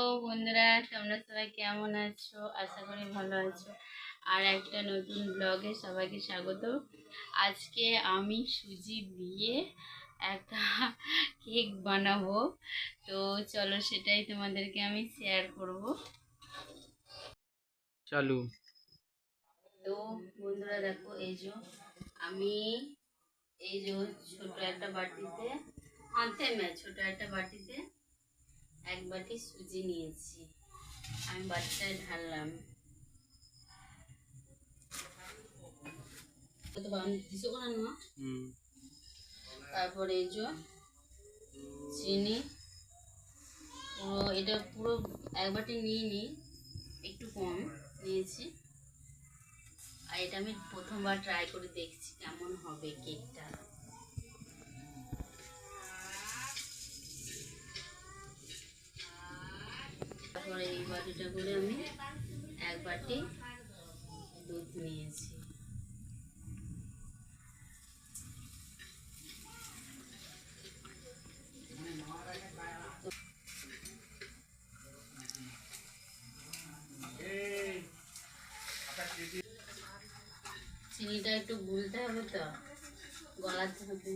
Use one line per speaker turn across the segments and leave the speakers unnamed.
তো বন্ধুরা তোমরা সবাই কেমন আছো? আশা করি ভালো আছো। আর একটা নতুন ব্লগে সবাইকে স্বাগত। আজকে আমি সুজি দিয়ে একটা কেক বানাবো। তো চলো সেটাই তোমাদেরকে আমি শেয়ার করব।
চালু।
তো বন্ধুরা দেখো এই যে আমি এই যে ছোট একটা বাটিতে হাতে মেয়ে ছোট একটা বাটিতে এক বাটি সুজি নিয়েছি? আমি বাটিটায় ঢাললাম। তারপরে এই যে চিনি। পুরো এটা পুরো এক বাটি নিয়ে নিই একটু কম নিয়েছি। আর এটা আমি প্রথমবার ট্রাই করে দেখছি কেমন হবে কেকটা তারপরে এই বাটিটা করে আমি এক বাটি দুধ নিয়েছি। চিনিটা একটু গুলতে হবে তো, গলাতে হবে।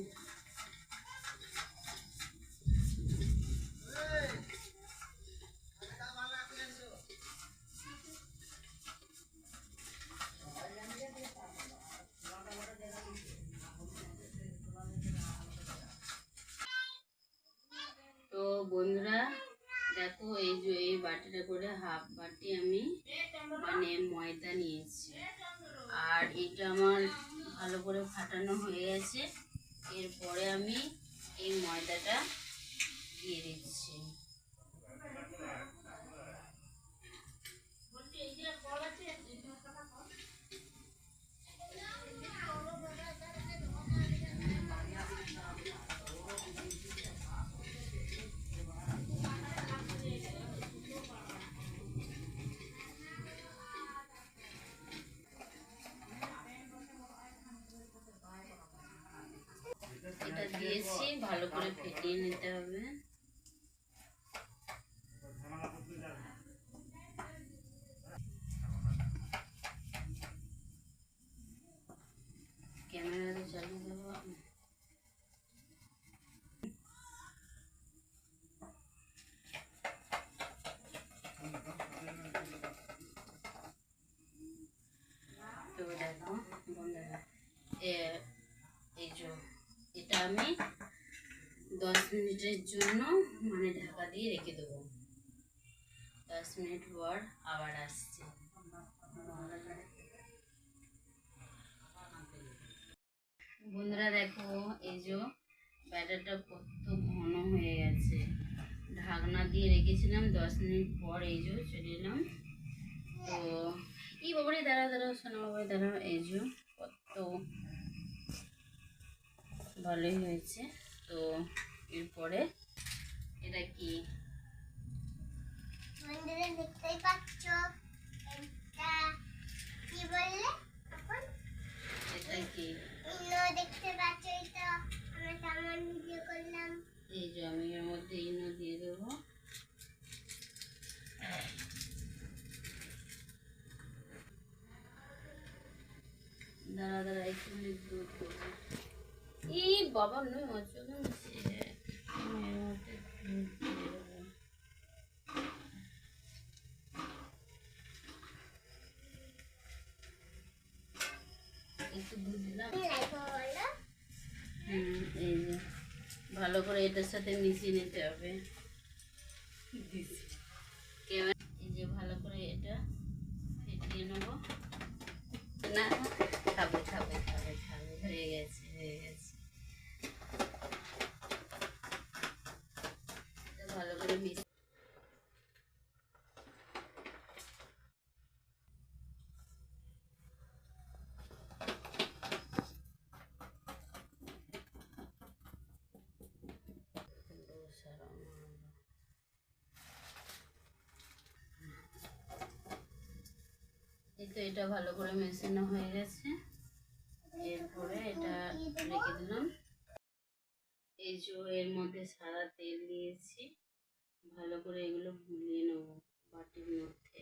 এরপরে আমি দিয়েছি ভালো করে ফেটিয়ে নিতে হবে। মিনিটের জন্য মানে ঢাকা দিয়ে রেখে দেবো। দশ মিনিট পর আবার আসছে। বন্ধুরা দেখো, এই যে ব্যাটারটা কত ঘন হয়ে গেছে। ঢাকনা দিয়ে রেখেছিলাম, দশ মিনিট পর এই যে চলে এলাম। তো এই বাবারে দাঁড়া দাঁড়াও সোনা বাবারে দাঁড়াও, এই যে কত ভালোই হয়েছে। তো এরপরে এটা কি?
বন্ধুরা দেখতেই পাচ্ছ এটা কি বললে এখন?
এটা কি?
ইনো দেখতে পাচ্ছ এটা আমরা কেমন ভিডিও করলাম।
এই যে আমি এর মধ্যে ইনো দিয়ে দেবো। দাঁড়া দাঁড়া একটু মিনিট দুধ দেবো। এই বাবা নয় অচলে মিশে আমি এর মধ্যে দুধ দিয়ে দেবো একটু দুধ দিলাম
লাগো বলো
হুম, এই যে ভালো করে এটার সাথে মিশিয়ে নিতে হবে। এই যে ভালো করে এটা ফেটিয়ে নেব। না, খাবে খাবে খাবে খাবে, হয়ে গেছে হয়ে গেছে। তো এটা ভালো করে মেশানো হয়ে গেছে। এরপরে এটা রেখে দিলাম। এই যে এর মধ্যে সারা তেল নিয়েছি ভালো করে এগুলো গুলিয়ে নেব বাটির মধ্যে।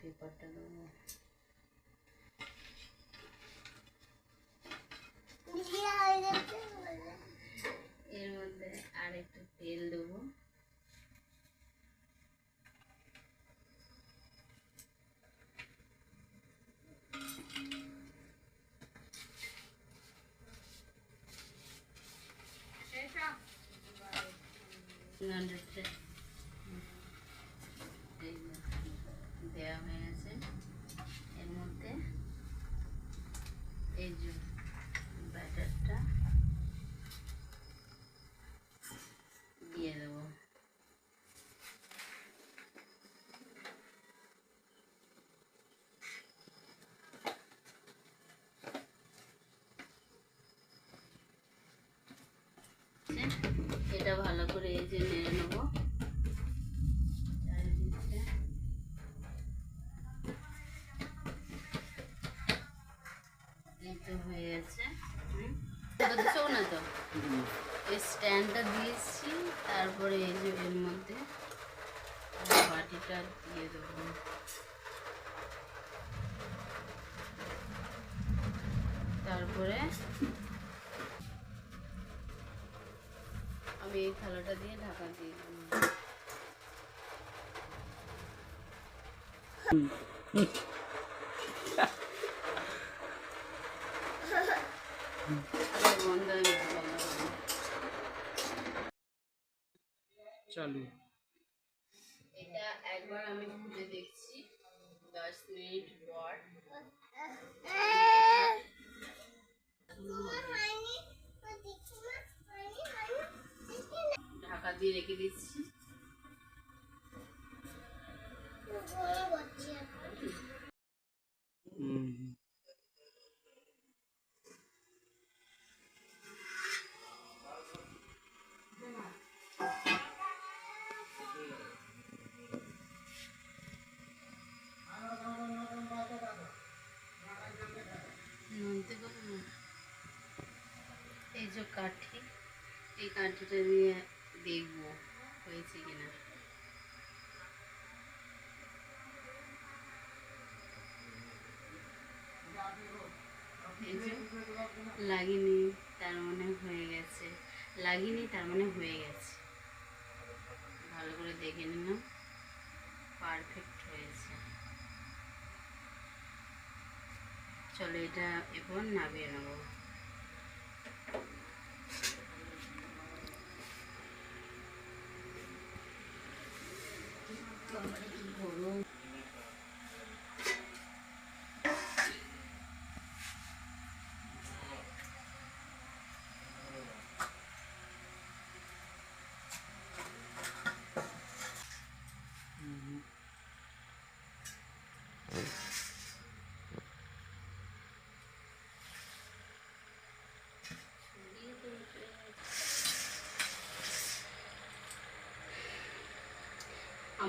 পেপারটা দেবো
দিয়া হয়ে যাচ্ছে বলে।
এর মধ্যে আর একটু তেল দেবো। হান্ড্রেডটা হয়ে গেছে। বুঝছ না তো এই স্ট্যান্ডটা দিয়েছি, তারপরে এই যে এর মধ্যে বাটিটা দিয়ে দেবো। তারপরে আমি এই থালাটা দিয়ে ঢাকা দিয়ে দেবো আবার বন্ধ হয়ে গেছে, বন্ধ করো।
চালু
এটা একবার আমি খুলে দেখছি। দশ মিনিট পর। ঢাকা দিয়ে রেখে দিচ্ছি। যে কাঠি, এই কাঠিটা দিয়ে দেখব হয়েছে কিনা। লাগিনি, তার মানে হয়ে গেছে। লাগিনি, তার মানে হয়ে গেছে। ভালো করে দেখে নিলাম পারফেক্ট হয়েছে। চলো এটা এরপর নামিয়ে নেব গরম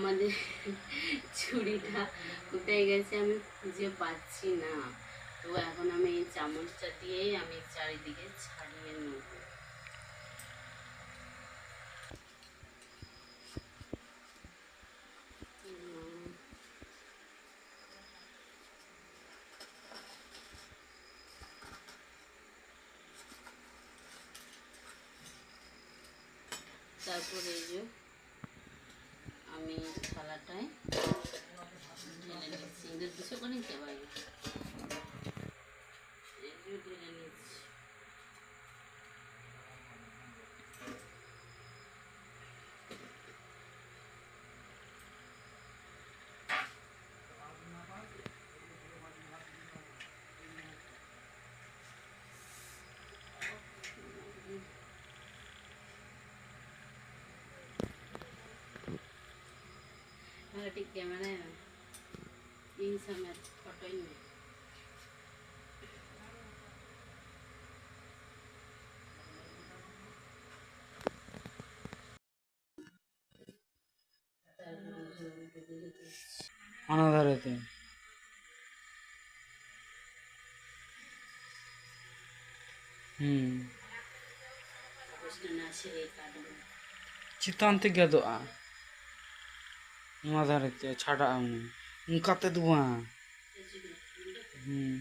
আমাদের ছুরিটা কোথায় গেছে, আমি খুঁজে পাচ্ছি না। তো এখন আমি এই চামচটা দিয়েই আমি চারিদিকে ছাড়িয়ে নেব। তারপরে এই যে আমি থালাটায় ঢেলে নিচ্ছি। এদের কিছু করে ટીકે મને ઈન સમય પટોઈ નહીં অনাধার
হতে হুম চিত্তান্তিক দোয়া মাথার ছাটা কাতে ধোঁয়া হুম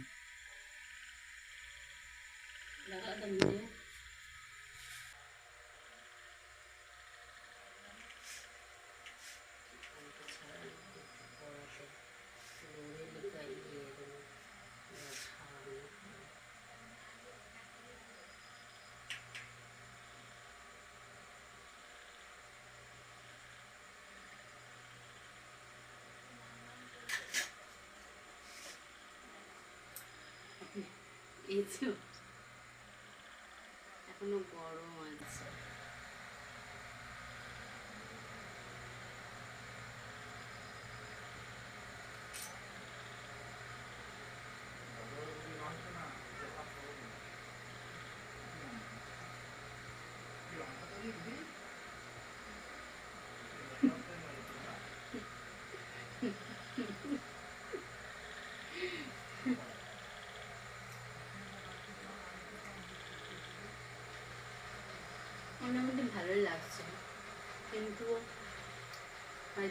এই এখনও গরম।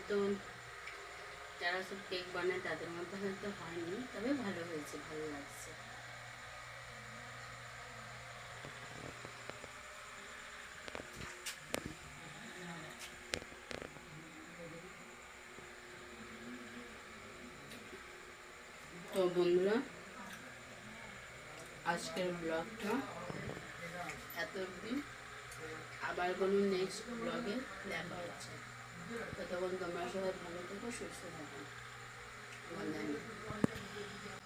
হয়তো যারা সব কেক বানায় তাদের মধ্যে হয়তো হয়নি, তবে ভালো হয়েছে, ভালো লাগছে। তো বন্ধুরা, আজকের ব্লগটা এত অবধি। আবার কোনো নেক্সট ব্লগে দেখা হচ্ছে। 我在问哥们说，他们都不熟悉他们，我问。